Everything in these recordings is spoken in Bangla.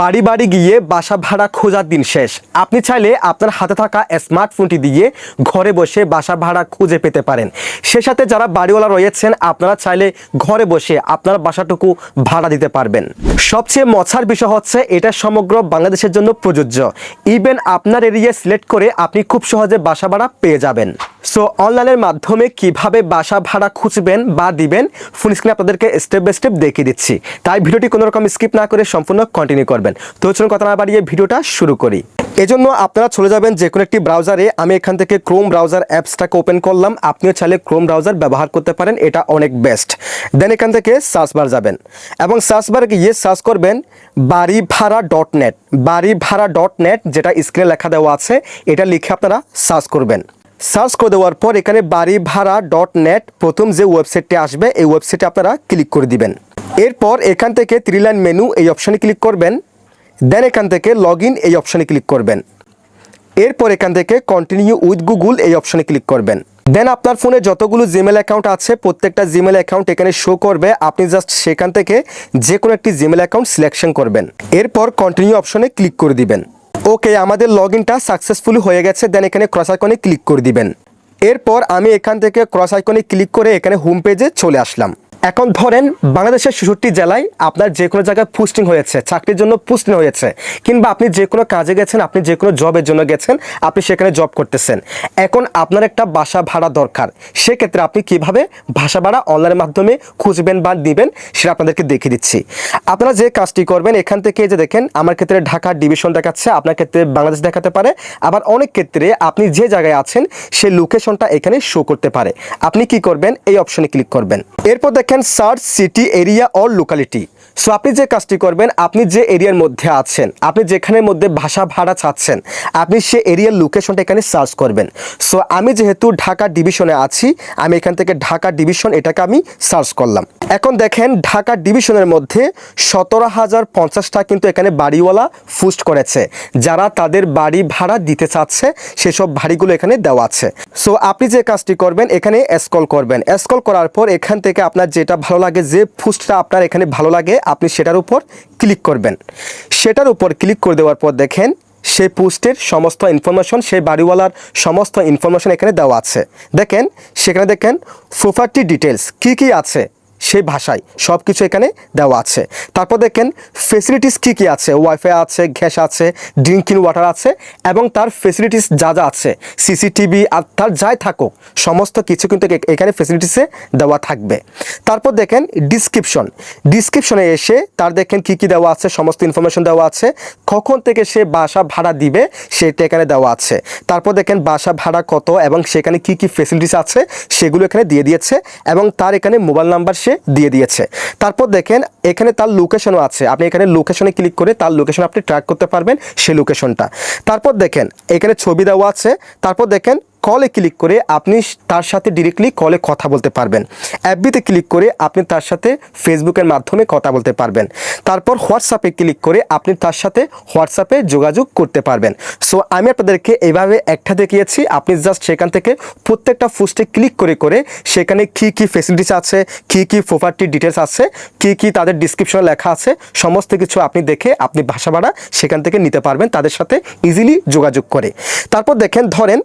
বাড়ি বাড়ি গিয়ে বাসা ভাড়া খোঁজার দিন শেষ। আপনি চাইলে আপনার হাতে থাকা স্মার্টফোনটি দিয়ে ঘরে বসে বাসা ভাড়া খুঁজে পেতে পারেন। সে সাথে যারা বাড়িওয়ালা রয়েছেন, আপনারা চাইলে ঘরে বসে আপনার বাসাটুকু ভাড়া দিতে পারবেন। সবচেয়ে মজার বিষয় হচ্ছে, এটা সমগ্র বাংলাদেশের জন্য প্রযোজ্য। ইভেন আপনার এরিয়া সিলেক্ট করে আপনি খুব সহজে বাসা ভাড়া পেয়ে যাবেন। সো অনলাইনের মাধ্যমে কীভাবে বাসা ভাড়া খুঁজবেন বা দিবেন ফোন স্ক্রিনে আপনাদেরকে স্টেপ বাই স্টেপ দেখিয়ে দিচ্ছি। তাই ভিডিওটি কোনো রকম স্কিপ না করে সম্পূর্ণ কন্টিনিউ করবেন। তো চলুন কথা না বাড়িয়ে ভিডিওটা শুরু করি। এজন্য আপনারা চলে যাবেন যে কোনো একটি ব্রাউজারে আমি এখান থেকে ক্রোম ব্রাউজার অ্যাপসটাকে ওপেন করলাম। আপনিও চাইলে ক্রোম ব্রাউজার ব্যবহার করতে পারেন, এটা অনেক বেস্ট দেন এখান থেকে সার্চ বার যাবেন। এবং সার্চ বারে গিয়ে সার্চ করবেন বাড়ি ভাড়া ডট নেট বাড়ি ভাড়া ডট নেট যেটা স্ক্রিনে লেখা দেওয়া আছে, এটা লিখে আপনারা সার্চ করবেন। সার্চ করে দেওয়ার পর এখানে বাড়ি ভাড়া ডট নেট প্রথম যে ওয়েবসাইটটি আসবে, এই ওয়েবসাইটে আপনারা ক্লিক করে দিবেন। এরপর এখান থেকে থ্রি লাইন মেনু এই অপশানে ক্লিক করবেন। দেন এখান থেকে লগ এই অপশানে ক্লিক করবেন। এরপর এখান থেকে কন্টিনিউ উইথ গুগল এই অপশানে ক্লিক করবেন। দেন আপনার ফোনে যতগুলো জিমেল অ্যাকাউন্ট আছে, প্রত্যেকটা জিমেল অ্যাকাউন্ট এখানে শো করবে। আপনি জাস্ট সেখান থেকে যে কোনো একটি জিমেল অ্যাকাউন্ট সিলেকশন করবেন। এরপর কন্টিনিউ অপশনে ক্লিক করে দিবেন। ওকে, আমাদের লগ ইনটা সাকসেসফুলি হয়ে গেছে দেন এখানে ক্রস আইকনে ক্লিক করে দিবেন। এরপর আমি এখান থেকে ক্রস আইকনে ক্লিক করে এখানে হোম পেজে চলে আসলাম। এখন ধরেন বাংলাদেশের ছেষট্টি জেলায় আপনার যে কোনো জায়গায় পোস্টিং হয়েছে, চাকরির জন্য পোস্টিং হয়েছে, কিংবা আপনি যে কোনো কাজে গেছেন, আপনি যে কোনো জবের জন্য গেছেন, আপনি সেখানে জব করতেছেন। এখন আপনার একটা বাসা ভাড়া দরকার, সেক্ষেত্রে আপনি কীভাবে বাসা ভাড়া অনলাইনের মাধ্যমে খুঁজবেন বা দিবেন সেটা আপনাদেরকে দেখিয়ে দিচ্ছি। আপনারা যে কাজটি করবেন, এখান থেকে যে দেখেন, আমার ক্ষেত্রে ঢাকা ডিভিশন দেখাচ্ছে, আপনার ক্ষেত্রে বাংলাদেশ দেখাতে পারে, আবার অনেক ক্ষেত্রে আপনি যে জায়গায় আছেন, সেই লোকেশনটা এখানে শো করতে পারে। আপনি কি করবেন, এই অপশনে ক্লিক করবেন। এরপর দেখেন search city area or locality. So আপনি যে কাজটি করবেন, আপনি যে এরিয়ার মধ্যে আছেন, আপনি যেখানের মধ্যে ভাষা ভাড়া চাচ্ছেন, আপনি সে এরিয়ার লোকেশনটা এখানে সার্চ করবেন। সো আমি যেহেতু ঢাকা ডিভিশনে আছি, আমি এখান থেকে ঢাকা ডিভিশন এটাকে আমি সার্চ করলাম। এখন দেখেন ঢাকা ডিভিশনের মধ্যে সতেরো হাজার পঞ্চাশটা কিন্তু এখানে বাড়িওয়ালা ফুস্ট করেছে। যারা তাদের বাড়ি ভাড়া দিতে চাচ্ছে, সেসব বাড়িগুলো এখানে দেওয়া আছে। সো আপনি যে কাজটি করবেন, এখানে স্কল করবেন। স্কল করার পর এখান থেকে আপনার যেটা ভালো লাগে, যে ফুস্টটা আপনার এখানে ভালো লাগে, আপনি সেটার উপর ক্লিক করবেন। সেটার উপর ক্লিক করে দেওয়ার পর দেখেন, সেই পোস্টের সমস্ত ইনফরমেশন সেই বাড়িওয়ালার সমস্ত ইনফরমেশন এখানে দেওয়া আছে। দেখেন, সেখানে দেখেন প্রপার্টি ডিটেলস কি কি আছে? সেই ভাষায় সব কিছু এখানে দেওয়া আছে। তারপর দেখেন ফেসিলিটিস কী কী আছে? ওয়াইফাই আছে, গ্যাস আছে ড্রিঙ্কিং ওয়াটার আছে, এবং তার ফেসিলিটিস যা যা আছে সিসিটিভি আর তার যাই থাকুক, সমস্ত কিছু কিন্তু এখানে ফেসিলিটিসে দেওয়া থাকবে। তারপর দেখেন ডিসক্রিপশন ডিসক্রিপশনে এসে তার দেখেন কি কি দেওয়া আছে, সমস্ত ইনফরমেশন দেওয়া আছে, কখন থেকে সে বাসা ভাড়া দিবে সেটা এখানে দেওয়া আছে। তারপর দেখেন, বাসা ভাড়া কত এবং সেখানে কি কি ফেসিলিটিস আছে, সেগুলো এখানে দিয়ে দিয়েছে, এবং তার এখানে মোবাইল নাম্বার সে দিয়ে দিয়েছে। তারপর দেখেন, এখানে তার লোকেশনও আছে। আপনি এখানে লোকেশনে ক্লিক করে তার লোকেশন আপনি ট্র্যাক করতে পারবেন সেই লোকেশনটা তারপর দেখেন, এখানে ছবি দেওয়া আছে। তারপর দেখেন কলে ক্লিক করে আপনি তার সাথে ডিরেক্টলি কলে কথা বলতে পারবেন। অ্যাপবিতে ক্লিক করে আপনি তার সাথে ফেসবুকের মাধ্যমে কথা বলতে পারবেন। তারপর হোয়াটসঅ্যাপে ক্লিক করে আপনি তার সাথে হোয়াটসঅ্যাপে যোগাযোগ করতে পারবেন। সো আমি আপনাদেরকে এইভাবে একটা দেখিয়েছি। আপনি জাস্ট সেখান থেকে প্রত্যেকটা পোস্টে ক্লিক করে করে সেখানে কি কি ফেসিলিটিস আছে, কি কি প্রপার্টি ডিটেলস আছে, কি কি তাদের ডিসক্রিপশনে লেখা আছে, সমস্ত কিছু আপনি দেখে আপনি ভাষা ভাড়া সেখান থেকে নিতে পারবেন তাদের সাথে ইজিলি যোগাযোগ করে। তারপর দেখেন, ধরেন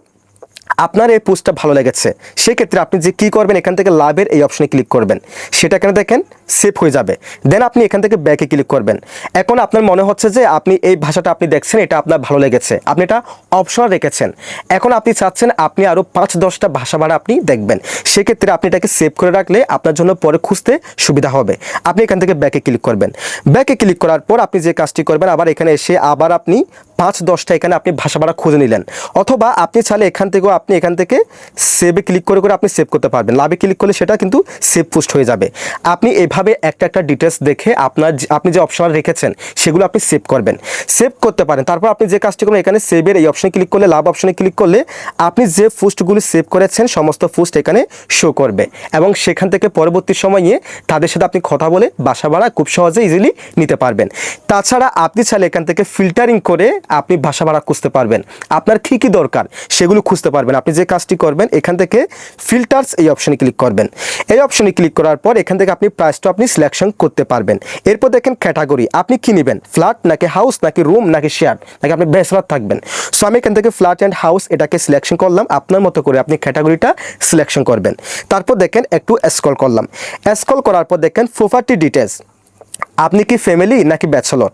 আপনার এই পোস্টটা ভালো লেগেছে, সেক্ষেত্রে আপনি যে কী করবেন, এখান থেকে লাভের এই অপশনে ক্লিক করবেন। সেটা এখানে দেখেন? সেভ হয়ে যাবে। দেন আপনি এখান থেকে ব্যাকে ক্লিক করবেন। এখন আপনার মনে হচ্ছে যে আপনি এই ভাষাটা আপনি দেখছেন, এটা আপনার ভালো লেগেছে। আপনি এটা অপশনাল রেখেছেন। এখন আপনি চাচ্ছেন আপনি আরও পাঁচ দশটা ভাষা ভাড়া আপনি দেখবেন। সেক্ষেত্রে আপনি এটাকে সেভ করে রাখলে আপনার জন্য পরে খুঁজতে সুবিধা হবে। আপনি এখান থেকে ব্যাকে ক্লিক করবেন। ব্যাকে ক্লিক করার পর আপনি যে কাজটি করবেন, আবার এখানে এসে আবার আপনি পাঁচ দশটা এখানে আপনি ভাষা ভাড়া খুঁজে নিলেন। অথবা আপনি চাইলে এখান থেকেও আপনি এখান থেকে সেভে ক্লিক করে করে আপনি সেভ করতে পারবেন। লাভে ক্লিক করলে সেটা কিন্তু সেভ পোস্ট হয়ে যাবে। আপনি এভাবে একটা একটা ডিটেলস দেখে আপনার আপনি যে অপশন রেখেছেন, সেগুলো আপনি সেভ করবেন। সেভ করতে পারেন। তারপর আপনি যে কাজটি করবেন, এখানে সেভের এই অপশনে ক্লিক করলে, লাভ অপশনে ক্লিক করলে আপনি যে পোস্টগুলি সেভ করেছেন, সমস্ত পোস্ট এখানে শো করবে। এবং সেখান থেকে পরবর্তী সময়ে তাদের সাথে আপনি কথা বলে বাসা ভাড়া খুব সহজে ইজিলি নিতে পারবেন। তাছাড়া আপনি চাইলে এখান থেকে ফিল্টারিং করে আপনি বাসা ভাড়া খুঁজতে পারবেন। আপনার কী কী দরকার, সেগুলো খুঁজতে পারবেন। আপনি যে কাজটি করবেন, এখান থেকে ফিল্টার্স এই অপশনে ক্লিক করবেন। এই অপশনে ক্লিক করার পর এখান থেকে আপনি প্রাইসটা আপনি সিলেকশন করতে পারবেন। এরপর দেখেন ক্যাটাগরি আপনি কি নেবেন? ফ্ল্যাট নাকি হাউস নাকি রুম নাকি শেয়ার নাকি আপনি বেসরাত থাকবেন? সো আমি এখান থেকে ফ্ল্যাট অ্যান্ড হাউস এটাকে সিলেকশন করলাম। আপনার মতো করে আপনি ক্যাটাগরিটা সিলেকশন করবেন। তারপর দেখেন একটু স্কল করলাম। স্কল করার পর দেখেন প্রপার্টি ডিটেলস আপনি কি ফ্যামিলি নাকি ব্যাচেলর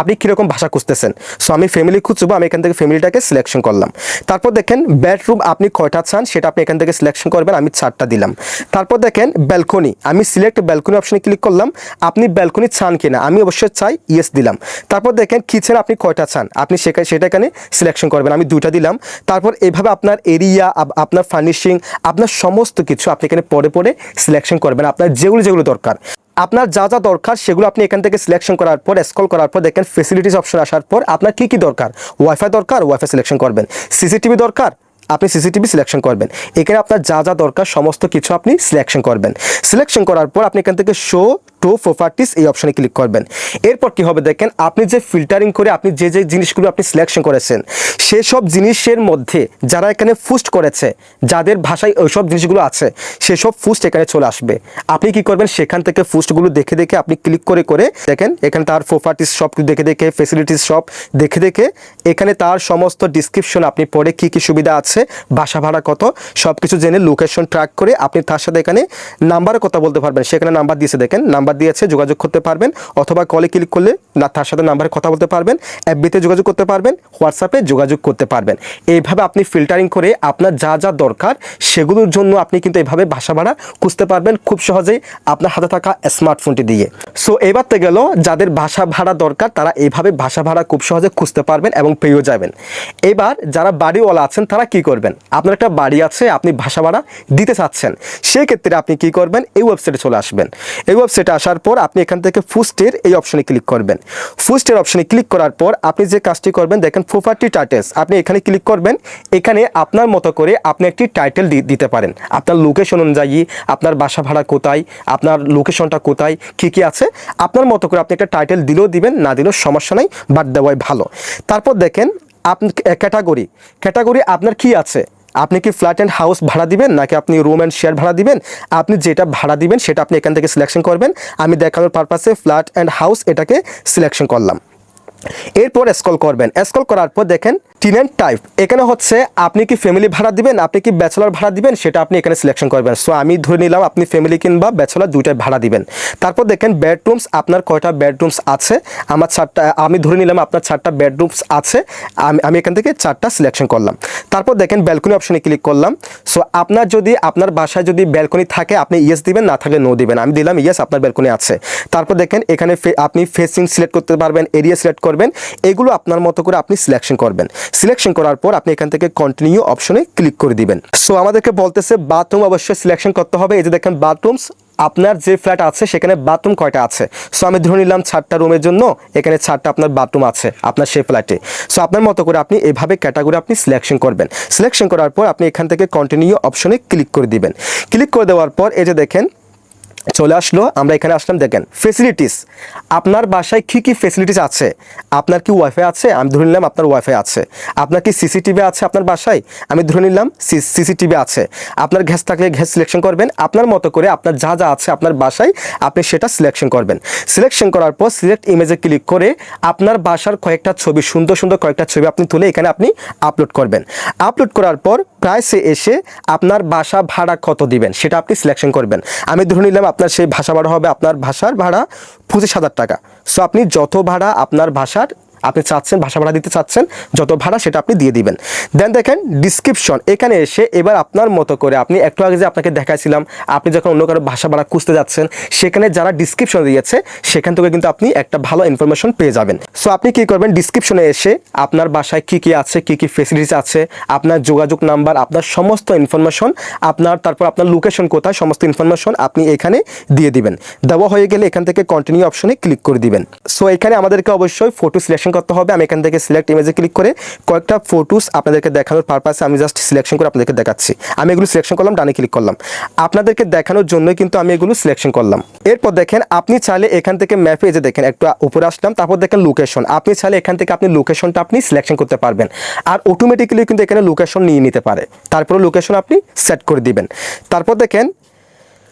আপনি কীরকম ভাষা খুঁজতেছেন? সো আমি ফ্যামিলি খুঁজবো, আমি এখান থেকে ফ্যামিলিটাকে সিলেকশন করলাম। তারপর দেখেন বেডরুম আপনি কয়টা চান সেটা আপনি এখান থেকে সিলেকশন করবেন, আমি চারটা দিলাম। তারপর দেখেন ব্যালকনি আমি সিলেক্ট ব্যালকনি অপশনে ক্লিক করলাম, আপনি ব্যালকনি চান কিনা? আমি অবশ্যই চাই ইয়েস দিলাম। তারপর দেখেন কিচেন আপনি কয়টা চান? আপনি সেখানে সেটা এখানে সিলেকশন করবেন, আমি দুইটা দিলাম। তারপর এভাবে আপনার এরিয়া আপনার ফার্নিশিং আপনার সমস্ত কিছু আপনি এখানে পরে পরে সিলেকশন করবেন, আপনার যেগুলো যেগুলো দরকার। আপনার যা যা দরকার সেগুলো আপনি এখান থেকে সিলেকশন করার পর স্কল করার পর দেখেন ফেসিলিটিস অপশন আসার পর আপনার কী কী দরকার? ওয়াইফাই দরকার ওয়াইফাই সিলেকশন করবেন। সিসিটিভি দরকার, আপনি সিসিটিভি সিলেকশন করবেন। এখানে আপনার যা যা দরকার, সমস্ত কিছু আপনি সিলেকশন করবেন। সিলেকশন করার পর আপনি এখান থেকে শো টু প্রপার্টিস এই অপশনে ক্লিক করবেন। এরপর কি হবে দেখেন, আপনি যে ফিল্টারিং করে আপনি যে যে জিনিসগুলো আপনি সিলেকশন করেছেন সেসব জিনিসের মধ্যে যারা এখানে ফুস্ট করেছে, যাদের ভাষায় ওইসব জিনিসগুলো আছে সেসব ফুস্ট এখানে চলে আসবে। আপনি কি করবেন, সেখান থেকে ফুস্টগুলো দেখে দেখে আপনি ক্লিক করে করে দেখেন, এখানে তার প্রপার্টিস সব দেখে দেখে ফেসিলিটিস সব দেখে দেখে এখানে তার সমস্ত ডিসক্রিপশন আপনি পড়ে কি কি সুবিধা আছে বাসা ভাড়া কত সব কিছু জেনে লোকেশন ট্র্যাক করে আপনি তার সাথে এখানে নাম্বারে কথা বলতে পারবেন। সেখানে নাম্বার দিয়েছে, দেখেন নাম্বার দিয়েছে, যোগাযোগ করতে পারবেন অথবা কলে ক্লিক করলে না, তার সাথে নাম্বারে কথা বলতে পারবেন অ্যাপবিতে যোগাযোগ করতে পারবেন হোয়াটসঅ্যাপে যোগাযোগ করতে পারবেন। এইভাবে আপনি ফিল্টারিং করে আপনার যা যা দরকার সেগুলোর জন্য আপনি কিন্তু এইভাবে বাসা ভাড়া খুঁজতে পারবেন খুব সহজেই আপনার হাতে থাকা স্মার্টফোনটি দিয়ে। সো এবার তো গেল যাদের বাসা ভাড়া দরকার, তারা এইভাবে বাসা ভাড়া খুব সহজে খুঁজতে পারবেন এবং পেয়েও যাবেন। এবার যারা বাড়িওয়ালা আছেন, তারা কি করবেন? আপনার একটা বাড়ি আছে, আপনি বাসা ভাড়া দিতে চাচ্ছেন সেই ক্ষেত্রে আপনি কি করবেন? এই ওয়েবসাইটে চলে আসবেন। এই ওয়েবসাইটে আসার পর আপনি এখান থেকে ফুস্টের এই অপশনে ক্লিক করবেন। ফুস্টের অপশনে ক্লিক করার পর আপনি যে কাজটি করবেন, দেখেন প্রপার্টি টাইটেলস আপনি এখানে ক্লিক করবেন। এখানে আপনার মতো করে আপনি একটি টাইটেল দিতে পারেন। আপনার লোকেশন অনুযায়ী আপনার বাসা ভাড়া কোথায়, আপনার লোকেশনটা কোথায়, কী কী আছে, আপনার মতো করে আপনি একটা টাইটেল দিলেও দিবেন, না দিলেও সমস্যা নাই বাদ দেওয়াই ভালো। তারপর দেখেন, আপনি ক্যাটাগরি ক্যাটাগরি আপনার কি আছে? আপনি কি ফ্ল্যাট অ্যান্ড হাউস ভাড়া দিবেন, নাকি আপনি রুম অ্যান্ড শেয়ার ভাড়া দিবেন? আপনি যেটা ভাড়া দিবেন, সেটা আপনি এখান থেকে সিলেকশন করবেন। আমি দেখানোর পারপাসে ফ্ল্যাট অ্যান্ড হাউস এটাকে সিলেকশন করলাম। এরপর স্কল করবেন। স্কল করার পর দেখেন টিনেন্ট টাইপ এখানে হচ্ছে আপনি কি ফ্যামিলি ভাড়া দিবেন, আপনি কি ব্যাচেলর ভাড়া দিবেন, সেটা আপনি এখানে সিলেকশন করবেন। সো আমি ধরে নিলাম আপনি ফ্যামিলি কিংবা ব্যাচেলর দুইটাই ভাড়া দিবেন। তারপর দেখেন বেডরুমস আপনার কয়টা বেডরুমস আছে? আমার চারটা, আমি ধরে নিলাম আপনার চারটা বেডরুমস আছে। আমি আমি এখান থেকে চারটা সিলেকশন করলাম। তারপর দেখেন ব্যালকনি অপশনে ক্লিক করলাম। সো আপনার যদি, আপনার বাসায় যদি ব্যালকনি থাকে, আপনি ইয়েস দিবেন, না থাকলে নো দিবেন। আমি দিলাম ইয়েস আপনার ব্যালকনি আছে। তারপর দেখেন এখানে আপনি ফেসিং সিলেক্ট করতে পারবেন এরিয়া সিলেক্ট করবেন। এগুলো আপনার মতো করে আপনি সিলেকশন করবেন। সিলেকশন করার পর আপনি এখান থেকে কন্টিনিউ অপশনে ক্লিক করে দিবেন। সো আমাদেরকে বলতেছে বাথরুম অবশ্যই সিলেকশন করতে হবে। এই যে দেখেন বাথরুমস আপনার যে ফ্ল্যাট আছে, সেখানে বাথরুম কয়টা আছে? সো আমি ধরে নিলাম চারটা রুমের জন্য এখানে চারটা আপনার বাথরুম আছে, আপনার সেই ফ্ল্যাটে সো আপনার মতো করে আপনি এভাবে ক্যাটাগরি আপনি সিলেকশন করবেন। সিলেকশন করার পর আপনি এখান থেকে কন্টিনিউ অপশনে ক্লিক করে দিবেন। ক্লিক করে দেওয়ার পর এই যে দেখেন চলে আসলো, আমরা এখানে আসলাম, দেখেন ফেসিলিটিস আপনার বাসায় কী কী ফেসিলিটিস আছে? আপনার কি ওয়াইফাই আছে? আমি ধরে নিলাম আপনার ওয়াইফাই আছে। আপনার কি সিসিটিভি আছে আপনার বাসায়? আমি ধরে নিলাম সিসিটিভি আছে। আপনার গ্যাস থাকলে গ্যাস সিলেকশন করবেন। আপনার মতো করে আপনার যা যা আছে আপনার বাসায়, আপনি সেটা সিলেকশন করবেন। সিলেকশন করার পর সিলেক্ট ইমেজে ক্লিক করে আপনার বাসার কয়েকটা ছবি, সুন্দর সুন্দর কয়েকটা ছবি আপনি তুলে এখানে আপনি আপলোড করবেন। আপলোড করার পর প্রাইসে এসে আপনার বাসা ভাড়া কত দিবেন, সেটা আপনি সিলেকশন করবেন। আমি ধরে নিলাম আপনার সেই ভাষা ভাড়া হবে আপনার ভাষার ভাড়া পঁচিশ হাজার টাকা। সো আপনি যত ভাড়া আপনার ভাষার আপনি চাচ্ছেন, ভাষা ভাড়া দিতে চাচ্ছেন, যত ভাড়া সেটা আপনি দিয়ে দিবেন। দেন দেখেন ডিসক্রিপশন এখানে এসে এবার আপনার মতো করে আপনি একটু আগে যে আপনাকে দেখাইছিলাম, আপনি যখন অন্য কারও ভাষা ভাড়া খুঁজতে যাচ্ছেন, সেখানে যারা ডিসক্রিপশন দিয়েছে, সেখান থেকে কিন্তু আপনি একটা ভালো ইনফরমেশন পেয়ে যাবেন। সো আপনি কি করবেন? ডিসক্রিপশনে এসে আপনার বাসায় কি কি আছে, কি কি ফেসিলিটিস আছে, আপনার যোগাযোগ নাম্বার, আপনার সমস্ত ইনফরমেশন আপনার তারপর আপনার লোকেশন কোথায়, সমস্ত ইনফরমেশন আপনি এখানে দিয়ে দিবেন। দেওয়া হয়ে গেলে এখান থেকে কন্টিনিউ অপশনে ক্লিক করে দিবেন। সো এখানে আমাদেরকে অবশ্যই ফটো সিলেকশন করতে হবে। আমি এখান থেকে সিলেক্ট ইমেজে ক্লিক করে কয়েকটা ফটোস আপনাদেরকে দেখানোর পারপাসে আমি জাস্ট সিলেকশন করে আপনাদেরকে দেখাচ্ছি। আমি এগুলো সিলেকশন করলাম, ডানে ক্লিক করলাম। আপনাদেরকে দেখানোর জন্য কিন্তু আমি এগুলো সিলেকশন করলাম। এরপর দেখেন, আপনি চাইলে এখান থেকে ম্যাপে যে দেখেন, একটু উপরে আসলাম, তারপর দেখেন লোকেশন আপনি চাইলে এখান থেকে আপনি লোকেশনটা আপনি সিলেকশন করতে পারবেন। আর অটোমেটিক্যালি কিন্তু এখানে লোকেশন নিয়ে নিতে পারে। তারপরে লোকেশন আপনি সেট করে দিবেন। তারপর দেখেন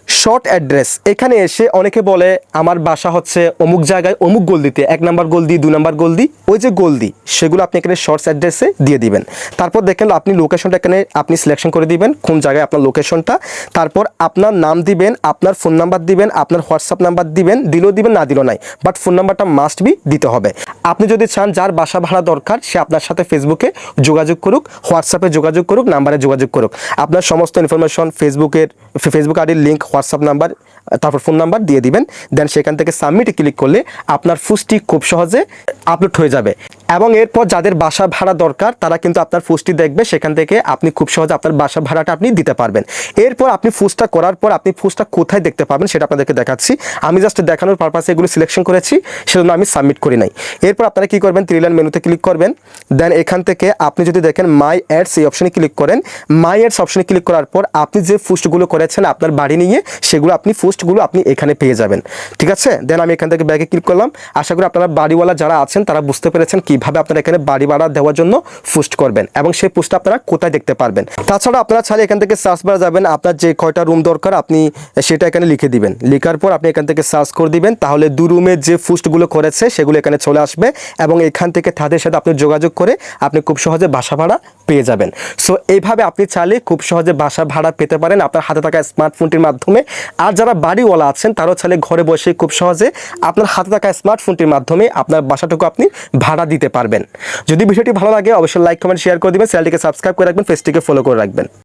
শর্ট অ্যাড্রেস এখানে এসে অনেকে বলে, আমার বাসা হচ্ছে অমুক জায়গায় অমুক গোলদিতে। এক নাম্বার গোল গোলদি, দু নাম্বার গোল গোলদি, ওই যে গোল গোলদি। সেগুলো আপনি এখানে শর্টস অ্যাড্রেসে দিয়ে দিবেন। তারপর দেখেন, আপনি লোকেশনটা এখানে আপনি সিলেকশন করে দিবেন, কোন জায়গায় আপনার লোকেশনটা তারপর আপনার নাম দিবেন, আপনার ফোন নাম্বার দিবেন, আপনার হোয়াটসঅ্যাপ নাম্বার দিবেন, দিলেও দিবেন, না দিলেও নাই। বাট ফোন নাম্বারটা মাস্ট বি দিতে হবে। আপনি যদি চান, যার বাসা ভাড়া দরকার, সে আপনার সাথে ফেসবুকে যোগাযোগ করুক হোয়াটসঅ্যাপে যোগাযোগ করুক, নাম্বারে যোগাযোগ করুক। আপনার সমস্ত ইনফরমেশন ফেসবুকের ফেসবুক আইডির লিঙ্ক হোয়াটসঅ্যাপ নাম্বার, তারপর ফোন নাম্বার দিয়ে দিবেন। দেন সেখান থেকে সাবমিটে ক্লিক করলে আপনার ফুসটি খুব সহজে আপলোড হয়ে যাবে। এবং এরপর যাদের বাসা ভাড়া দরকার, তারা কিন্তু আপনার ফুসটি দেখবে, সেখান থেকে আপনি খুব সহজে আপনার বাসা ভাড়াটা আপনি দিতে পারবেন। এরপর আপনি ফুসটা করার পর আপনি ফুসটা কোথায় দেখতে পাবেন সেটা আপনাদেরকে দেখাচ্ছি। আমি জাস্ট দেখানোর পারপাসে এগুলো সিলেকশন করেছি, সেজন্য আমি সাবমিট করি নাই। এরপর আপনারা কি করবেন ত্রিলাইন মেনুতে ক্লিক করবেন। দেন এখান থেকে আপনি যদি দেখেন মাই অ্যাডস এই অপশনে ক্লিক করেন। মাই অ্যাডস অপশনে ক্লিক করার পর আপনি যে ফুস্টগুলো করেছেন আপনার বাড়ি নিয়ে, সেগুলো আপনি ফুস্টগুলো আপনি এখানে পেয়ে যাবেন। ঠিক আছে? দেন আমি এখান থেকে ব্যাগে ক্লিক করলাম। আশা করি আপনারা বাড়িওয়ালা যারা আছেন, তারা বুঝতে পেরেছেন কীভাবে আপনারা এখানে বাড়ি ভাড়া দেওয়ার জন্য পোস্ট করবেন এবং সেই পোস্টটা আপনারা কোথায় দেখতে পারবেন। তাছাড়া আপনারা চাইলে এখান থেকে সার্চ করা যাবেন, আপনার যে কয়টা রুম দরকার আপনি সেটা এখানে লিখে দিবেন। লেখার পর আপনি এখান থেকে সার্চ করে দিবেন, তাহলে দু রুমের যে পোস্টগুলো করেছে সেগুলো এখানে চলে আসবে এবং এখান থেকে তাদের সাথে আপনি যোগাযোগ করে আপনি খুব সহজে বাসা ভাড়া পেয়ে যাবেন। সো এইভাবে আপনি চাইলে খুব সহজে বাসা ভাড়া পেতে পারেন আপনার হাতে থাকা স্মার্টফোনটির মাধ্যমে। আর যারা বাড়িওয়ালা আছেন, তারাও চাইলে ঘরে বসে খুব সহজে আপনার হাতে থাকা স্মার্টফোনটির মাধ্যমে আপনার বাসাটুকু আপনি ভাড়া দিতে পারবেন। যদি বিষয়টি ভালো লাগে, অবশ্যই লাইক কমেন্ট শেয়ার করে দিবেন। চ্যানেলটিকে সাবস্ক্রাইব করে রাখবেন ফেসটিকে ফলো করে রাখবেন।